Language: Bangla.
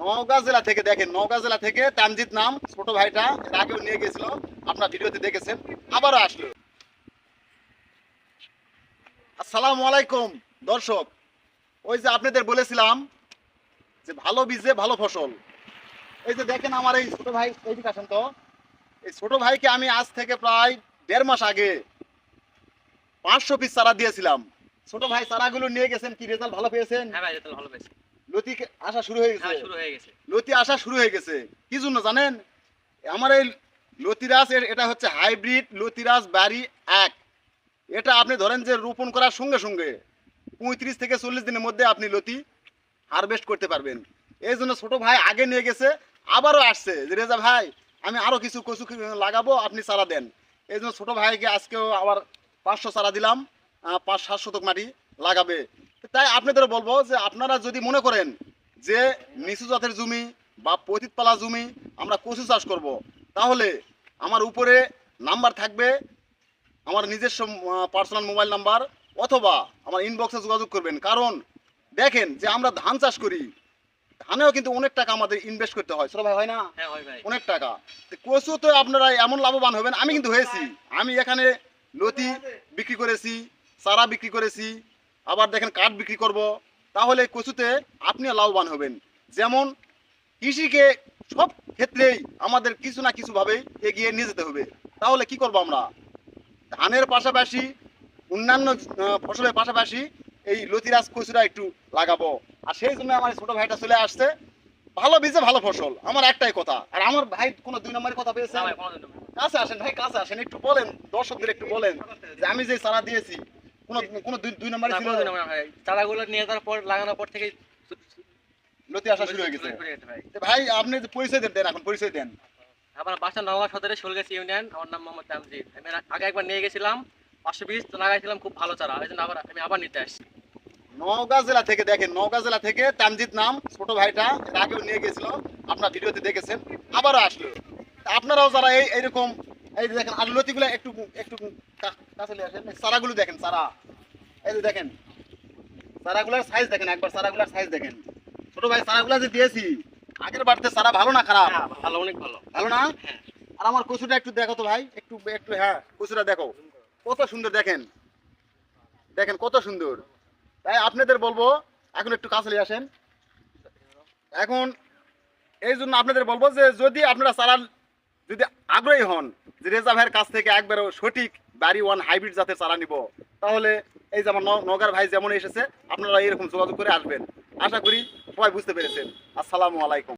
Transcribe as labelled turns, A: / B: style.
A: নওগাঁ জেলা থেকে দেখেন, নওগাঁ জেলা থেকে তামজিৎ নাম, ছোট ভাইটা আগেও নিয়ে গেছিল আপনার ভিডিওতে দেখেছেন, আবারও আসলো। আসসালামু আলাইকুম, দর্শক, ওই যে আপনাদের বলেছিলাম যে ভালো বীজে ভালো ফসল। এই যে দেখেন আমার এই ছোট ভাই, এইদিকে আসেন তো। এই ছোট ভাইকে আমি আজ থেকে প্রায় দেড় মাস আগে পাঁচশো পিস চারা দিয়েছিলাম। ছোট ভাই চারাগুলো নিয়ে গেছেন, কি রেজাল্ট ভালো পেয়েছেন?
B: হ্যাঁ ভাই রেজাল্ট ভালো পেয়েছি।
A: লতি আসা শুরু হয়ে গেছে।
B: শুরু হয়ে গেছে।
A: লতি আসা শুরু হয়ে গেছে। কি জন্য জানেন? আমার এই লতিরাজ এটা হচ্ছে হাইব্রিড লতিরাজ বাড়ি এক। এটা আপনি ধরেন যে রোপণ করার সঙ্গে সঙ্গে পঁয়ত্রিশ থেকে চল্লিশ দিনের মধ্যে আপনি লতি হারভেস্ট করতে পারবেন। এই জন্য ছোট ভাই আগে নিয়ে গেছে আবারও আসছে। যে রেজা ভাই আমি আরও কিছু কচু লাগাবো আপনি চারা দেন। এই জন্য ছোট ভাইকে আজকেও আবার পাঁচশো চারা দিলাম। পাঁচ সাত শতক মাটি লাগাবে। তাই আপনাদের বলব যে আপনারা যদি মনে করেন যে নিচু জাতের জমি বা পতিতপালা জমি আমরা কচু চাষ করব তাহলে আমার উপরে নাম্বার থাকবে আমার নিজস্ব পার্সোনাল মোবাইল নাম্বার অথবা আমার ইনবক্সে যোগাযোগ করবেন। কারণ দেখেন যে আমরা ধান চাষ করি ধানেও কিন্তু অনেক টাকা আমাদের ইনভেস্ট করতে হয়। ভাই হয় না?
B: হ্যাঁ
A: অনেক টাকা। তো কচু তো আপনারা এমন লাভবান হবেন। আমি কিন্তু হয়েছি। আমি এখানে লতি বিক্রি করেছি চারা বিক্রি করেছি আবার দেখেন কাঠ বিক্রি করব তাহলে কচুতে আপনিও লাভবান হবেন। যেমন কৃষিকে সব ক্ষেত্রেই আমাদের কিছু না কিছু ভাবে এগিয়ে নিয়ে যেতে হবে। তাহলে কি করব আমরা? ধানের পাশাপাশি অন্যান্য ফসলের পাশাপাশি এই লতিরাজ কচুরা একটু লাগাবো। আর সেই জন্য আমার ছোট ভাইটা চলে আসছে। ভালো বীজে ভালো ফসল। আমার একটাই কথা। আর আমার ভাই কোনো দুই নম্বরের কথা পেয়েছে। কাছে আসেন ভাই কাছে আসেন। একটু বলেন দর্শকদের একটু বলেন। যে আমি যে চারা দিয়েছি কোনো কোনো দুই দুই নম্বরে ছিল।
B: কোনোদিন না ভাই চারাগুলো নিয়ে যাওয়ার পর লাগানোর পর থেকেই
A: লতি আসা শুরু হয়ে গেছে।
B: ভাই।
A: আপনি পরিচয় দেন দেন এখন পরিচয় দেন।
B: আমার বাসা নওগাঁ সদরে শোলগাছি ইউনিয়ন আমার নাম মোহাম্মদ তামজিদ আমি আগে একবার নিয়ে গেছিলাম পাঁচশো বিশ লাগাইছিলাম খুব ভালো চারা এই জন্য আবার আমি আবার নিতে আসছি।
A: নওগাঁ জেলা থেকে দেখেন নওগাঁ জেলা থেকে তামজিৎ নাম ছোট ভাইটা আগেও নিয়ে গেছিল আপনার ভিডিওতে দেখেছেন আবারও আসলো। আপনারাও যারা এই এইরকম এই দেখেন আর লতিগুলো একটু একটু কাছে নিয়ে আসেন চারাগুলো দেখেন চারা। এই যে দেখেন চারাগুলোর সাইজ দেখেন একবার চারাগুলোর সাইজ দেখেন। ছোট ভাই চারাগুলো যে দিয়েছি আগের বাড়তে চারা ভালো না খারাপ?
B: হ্যাঁ, ভালো অনেক ভালো।
A: ভালো না?
B: হ্যাঁ।
A: আর আমার কচুটা একটু দেখো তো ভাই একটু একটু হ্যাঁ কচুটা দেখো। কত সুন্দর দেখেন। দেখেন কত সুন্দর। তাই আপনাদের বলব এখন একটু কাছে আসেন। এখন এই জন্য আপনাদের বলব যে যদি আপনারা চারা যদি আগ্রহী হন যে রেজা ভাইয়ের কাছ থেকে একবারও সঠিক বাড়ি ওয়ান হাইব্রিড জাতের চারা নিব তাহলে এই যে আমার নগার ভাই যেমন এসেছে, আপনারা এরকম যোগাযোগ করে আসবেন। আশা করি সবাই বুঝতে পেরেছেন। আসসালামু আলাইকুম।